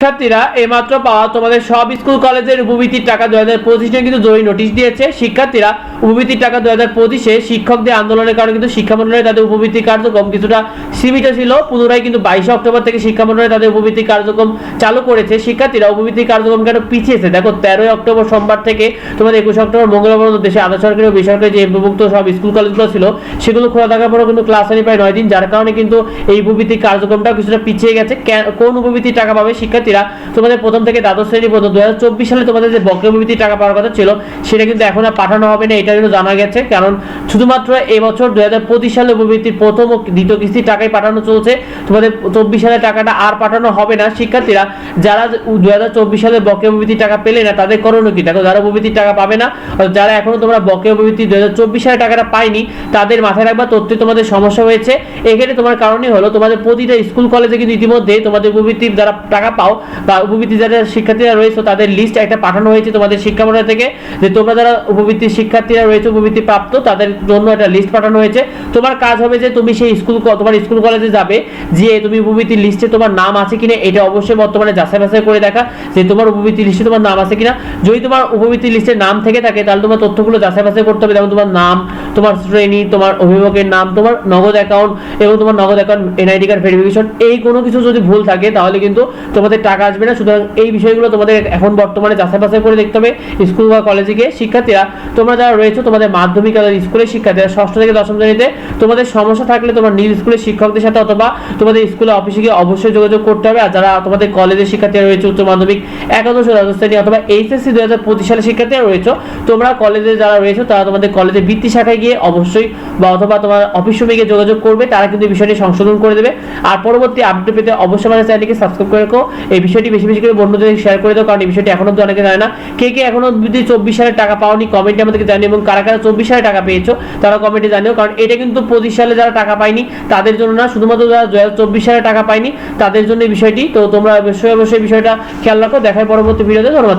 শিক্ষার্থীরা এইমাত্র পাওয়া তোমাদের সব স্কুল, কলেজের উপবৃত্তির টাকা দু হাজার পঁচিশে কিন্তু জরুরি নোটিশ দিয়েছে। শিক্ষার্থীরা উপবৃত্তির টাকা দু হাজার পঁচিশে শিক্ষকদের আন্দোলনের কারণে কিন্তু শিক্ষা মন্ডলে তাদের উপবৃত্তি কার্যক্রম কিছুটা সীমিত ছিল। পুনরায় কিন্তু বাইশে অক্টোবর থেকে শিক্ষা মন্ডলে তাদের উপবৃত্তি কার্যক্রম চালু করেছে। শিক্ষার্থীরা উপবৃত্তি কার্যক্রম কেন পিছিয়েছে? দেখো, তেরোই অক্টোবর সোমবার থেকে তোমাদের একুশ অক্টোবর মঙ্গলবার পর্যন্ত দেশে আধা সরকারি ও বেসরকারি যে উপভুক্ত সব স্কুল, কলেজগুলো ছিল, সেগুলো খোলা থাকার পরেও কিন্তু ক্লাস হয়নি প্রায় নয় দিন, যার কারণে কিন্তু এই উপবৃত্তি কার্যক্রমটা কিছুটা পিছিয়ে গেছে। কোন উপবৃত্তির টাকা পাবে শিক্ষার্থীরা, তোমাদের প্রথম থেকে দ্বাদশ শ্রেণি পর্যন্ত দু হাজার চব্বিশ সালে তোমাদের যে বক্র উপবৃত্তির টাকা পাওয়ার কথা ছিল, সেটা কিন্তু এখন আর পাঠানো হবে না, এটা কিন্তু জানা গেছে। কারণ শুধুমাত্র এবছর দু হাজার পঁচিশ সালে উপবৃত্তির প্রথম ও দ্বিতীয় কিস্তির টাকাই পাঠানো চলছে। তোমাদের চব্বিশ সালের টাকাটা আর পাঠানো হবে না। শিক্ষার্থীরা, যারা দু হাজার চব্বিশ সালে বকেয়া টাকা পেলে না, তাদের করণীয় কি? দেখো, যারা উপবৃত্তির টাকা পাবে না যারা এখনও তোমরা বকেয়া উপবৃত্তি দু হাজার চব্বিশ সালে টাকাটা পাইনি তাদের মাথায় রাখবা, তথ্যে তোমাদের সমস্যা হয়েছে। এখানে তোমার কারণই হলো, তোমাদের প্রতিটা স্কুল কলেজে কিন্তু ইতিমধ্যে তোমাদের উপবৃত্তির যারা টাকা পাও বা উপবৃত্তি যারা শিক্ষার্থীরা রয়েছে, তাদের লিস্ট একটা পাঠানো হয়েছে তোমাদের শিক্ষা মন্ডল থেকে যে তোমরা যারা উপবৃত্তির শিক্ষার্থীরা রয়েছে, উপবৃত্তি প্রাপ্ত, তাদের জন্য একটা লিস্ট পাঠানো হয়েছে। তোমার কাজ হবে যে তুমি সেই স্কুল তোমার স্কুল কলেজে যাবে যে তুমি উপবৃত্তির লিস্টে তোমার নাম আছে কিনা, এটা অবশ্যই বর্তমানে যাচাই বাছাই করে দেখা যে তোমার উপবৃত্তি লিস্টে তোমার নাম আছে কিনা। যদি তোমার উপবৃত্তি লিস্টে নাম থেকে থাকে, তাহলে তোমার তথ্যগুলো যাচাই বাছাই করতে হবে, যেমন তোমার নাম তোমার শ্রেণি, তোমার অভিভাবকের নাম, তোমার নগদ অ্যাকাউন্ট এবং তোমার নগদ অ্যাকাউন্ট এনআইডি কার্ড ভেরিফিকেশন এই কোনো কিছু যদি ভুল থাকে, তাহলে কিন্তু তোমাদের টাকা আসবে না। সুতরাং এই বিষয়গুলো তোমাদের এখন বর্তমানে যাচাই বাছাই করে দেখতে হবে স্কুল বা কলেজে গিয়ে। শিক্ষার্থীরা, তোমরা যারা রয়েছে, তোমাদের মাধ্যমিক স্কুলের শিক্ষার্থীরা, ষষ্ঠ থেকে দশম শ্রেণীতে তোমাদের সমস্যা থাকলে তোমার নিজ স্কুলের শিক্ষকদের সাথে অথবা তোমাদের স্কুলে অফিসে গিয়ে অবশ্যই যোগাযোগ করতে হবে। আর যারা তোমাদের কলেজের শিক্ষার্থীরা রয়েছে, উচ্চ মাধ্যমিক একাদশ শ্রেণি অথবা এইচএসসি দু হাজার পঁচিশ সালের শিক্ষার্থীরা রয়েছে, তোমরা কলেজে যারা রয়েছে, তারা তোমাদের কলেজের বৃত্তি শাখায় গিয়ে অবশ্যই বা অথবা তোমার অফিস রুমে গিয়ে যোগাযোগ করবে, তারা কিন্তু বিষয়টি সংশোধন করে দেবে। আর পরবর্তী আপডেট পেতে অবশ্যই আমাদের চ্যানেলকে সাবস্ক্রাইব করে রাখো। এই বিষয়টি বেশি বেশি করে বন্ধুদের শেয়ার করে দাও, কারণ এই বিষয়টি এখনও তো অনেকে জানে না। কে কে এখনও অব্দি চব্বিশ সালের টাকা পাওনি কমেন্টে আমাদেরকে জানিও এবং কারা কারা চব্বিশ সালে টাকা পেয়েছ তারা কমেন্টে জানিও, কারণ এটা কিন্তু পঁচিশ সালে যারা টাকা পায়নি, তাদের জন্য না, শুধুমাত্র যারা দু চব্বিশ সালে টাকা পায়নি, তাদের জন্য বিষয়টি। তো তোমরা অবশ্যই অবশ্যই বিষয়টা খেয়াল রাখো। দেখায় পরবর্তী ভিডিওতে। ধন্যবাদ।